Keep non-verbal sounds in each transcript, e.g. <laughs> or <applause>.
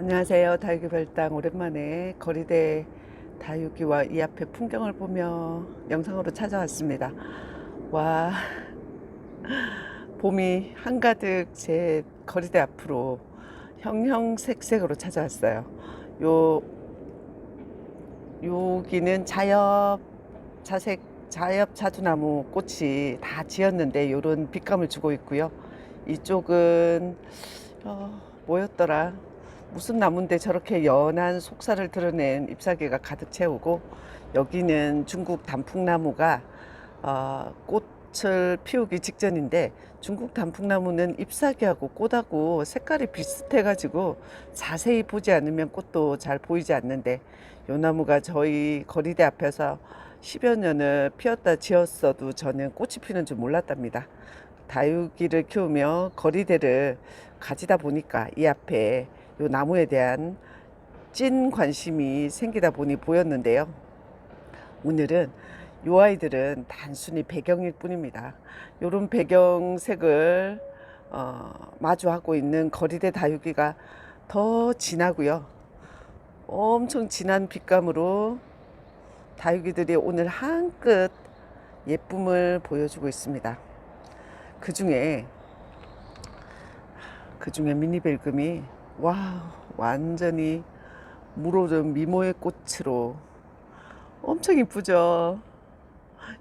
안녕하세요. 다육이 별당 오랜만에 거리대 다육이와 이 앞에 풍경을 보며 영상으로 찾아왔습니다. 와, 봄이 한가득 제 거리대 앞으로 형형색색으로 찾아왔어요. 요 여기는 자엽 자색 자엽 자두나무 꽃이 다 지었는데 요런 빛감을 주고 있고요. 이쪽은 어, 뭐였더라? 무슨 나무인데 저렇게 연한 속살을 드러낸 잎사귀가 가득 채우고 여기는 중국 단풍나무가 어, 꽃을 피우기 직전인데 중국 단풍나무는 잎사귀하고 꽃하고 색깔이 비슷해 가지고 자세히 보지 않으면 꽃도 잘 보이지 않는데 요 나무가 저희 거리대 앞에서 10여 년을 피었다 지었어도 저는 꽃이 피는 줄 몰랐답니다. 다육이를 키우며 거리대를 가지다 보니까 이 앞에 요 나무에 대한 찐 관심이 생기다 보니 보였는데요. 오늘은 요 아이들은 단순히 배경일 뿐입니다. 요런 배경색을 어, 마주하고 있는 거리대 다육이가 더 진하고요. 엄청 진한 빛감으로 다육이들이 오늘 한끗 예쁨을 보여주고 있습니다. 그 중에 그 중에 미니벨금이 와 완전히 물오른 미모의 꽃으로 엄청 이쁘죠.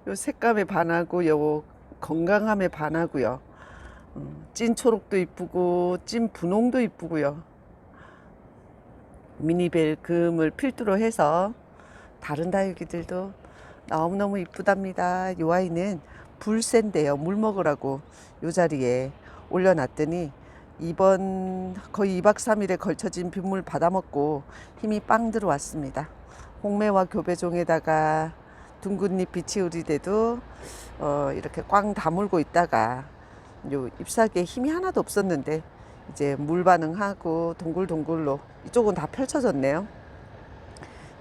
요 색감에 반하고 요 건강함에 반하고요. 음, 찐 초록도 이쁘고 찐 분홍도 이쁘고요. 미니벨 금을 필두로 해서 다른 다육이들도 너무너무 이쁘답니다. 요 아이는 불새인데요. 물 먹으라고 요 자리에 올려놨더니 이번 거의 2박 3일에 걸쳐진 빗물 받아먹고 힘이 빵 들어왔습니다. 홍매와 교배종에다가 둥근잎 비치우리대도 어, 이렇게 꽝 다물고 있다가 요 잎사귀에 힘이 하나도 없었는데 이제 물 반응하고 동글동글로 이쪽은 다 펼쳐졌네요.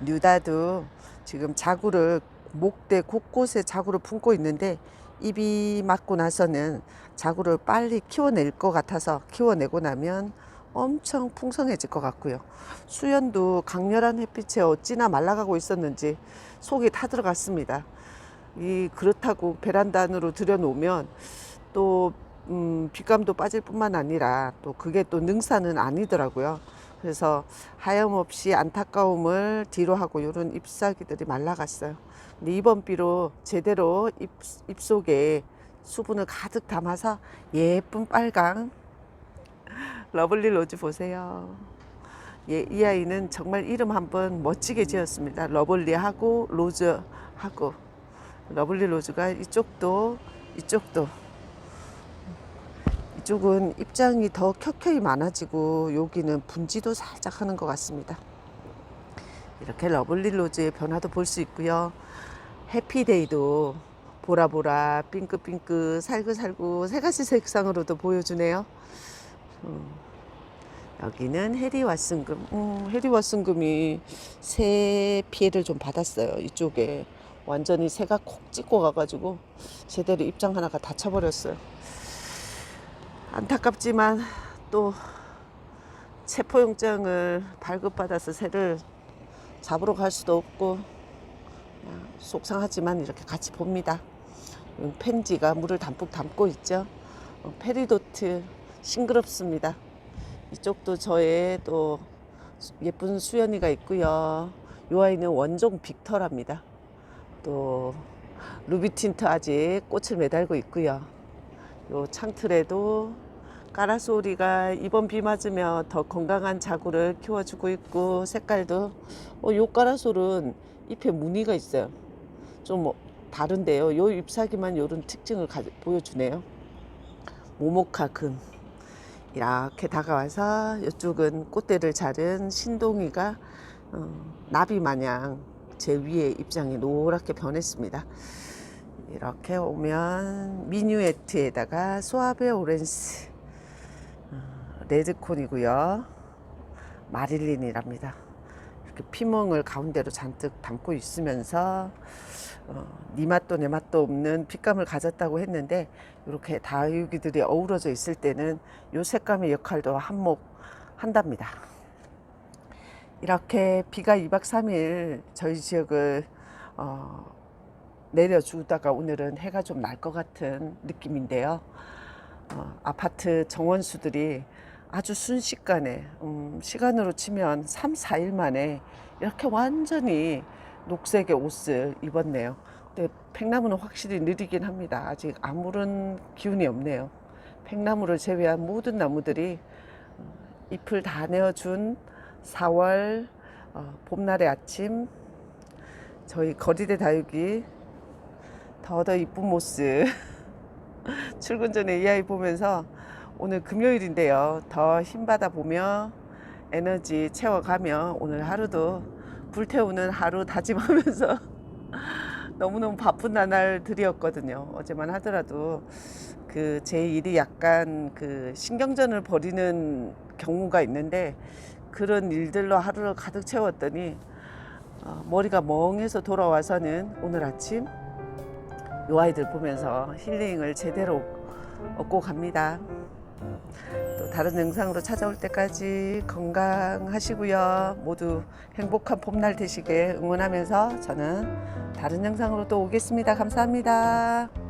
뉴다도 지금 자구를 목대 곳곳에 자구를 품고 있는데 입이 맞고 나서는 자구를 빨리 키워낼 것 같아서 키워내고 나면 엄청 풍성해질 것 같고요. 수연도 강렬한 햇빛에 어찌나 말라가고 있었는지 속이 타들어갔습니다. 이 그렇다고 베란다 안으로 들여놓으면 또 음, 빛감도 빠질 뿐만 아니라 또 그게 또 능사는 아니더라고요. 그래서 하염없이 안타까움을 뒤로 하고 이런 잎사귀들이 말라갔어요. 근데 이번 비로 제대로 잎, 잎 속에 수분을 가득 담아서 예쁜 빨강 러블리 로즈 보세요. 예, 이 아이는 정말 이름 한번 멋지게 지었습니다. 러블리하고 로즈하고 러블리 로즈가 이쪽도 이쪽도 이쪽은 입장이 더 켜켜이 많아지고 여기는 분지도 살짝 하는 것 같습니다. 이렇게 러블리 로즈의 변화도 볼 수 있고요. 해피데이도 보라보라, 핑크핑크, 살구살구 세 가지 색상으로도 보여주네요. 음, 여기는 해리 왓슨금. 음, 해리 왓슨금이 새 피해를 좀 받았어요. 이쪽에 완전히 새가 콕 찍고 가가지고 제대로 입장 하나가 다쳐버렸어요. 안타깝지만 또 체포영장을 발급받아서 새를 잡으러 갈 수도 없고 그냥 속상하지만 이렇게 같이 봅니다. 음, 펜지가 물을 담뿍 담고 있죠. 어, 페리도트 싱그럽습니다. 이쪽도 저의 또 예쁜 수연이가 있고요. 이 아이는 원종 빅터랍니다. 또 루비틴트 아직 꽃을 매달고 있고요. 요 창틀에도 까라소리가 이번 비 맞으며 더 건강한 자구를 키워주고 있고 색깔도 어, 요 까라솔은 잎에 무늬가 있어요. 좀뭐 다른데요. 요 잎사귀만 요런 특징을 가, 보여주네요. 모모카 금 이렇게 다가와서 이쪽은 꽃대를 자른 신동이가 어, 나비 마냥 제 위에 입장이 노랗게 변했습니다. 이렇게 오면 미뉴에트에다가 소아베 오렌스 어, 레드콘이고요. 마릴린이랍니다. 이렇게 피멍을 가운데로 잔뜩 담고 있으면서 어, 니 맛도 내 맛도 없는 빛감을 가졌다고 했는데 이렇게 다육이들이 어우러져 있을 때는 요 색감의 역할도 한몫 한답니다. 이렇게 비가 2박 3일 저희 지역을 어, 내려주다가 오늘은 해가 좀 날 것 같은 느낌인데요. 어, 아파트 정원수들이 아주 순식간에 음, 시간으로 치면 3, 4일 만에 이렇게 완전히 녹색의 옷을 입었네요. 근데 팽나무는 확실히 느리긴 합니다. 아직 아무런 기운이 없네요. 팽나무를 제외한 모든 나무들이 어, 잎을 다 내어준 4월 어, 봄날의 아침 저희 거리대 다육이 더더 이쁜 모습. <laughs> 출근 전에 이 아이 보면서 오늘 금요일인데요. 더 힘받아 보며 에너지 채워가며 오늘 하루도 불태우는 하루 다짐하면서 <laughs> 너무너무 바쁜 나날들이었거든요. 어제만 하더라도 그 제 일이 약간 그 신경전을 벌이는 경우가 있는데 그런 일들로 하루를 가득 채웠더니 어, 머리가 멍해서 돌아와서는 오늘 아침 요 아이들 보면서 힐링을 제대로 얻고 갑니다. 또 다른 영상으로 찾아올 때까지 건강하시고요. 모두 행복한 봄날 되시길 응원하면서 저는 다른 영상으로 또 오겠습니다. 감사합니다.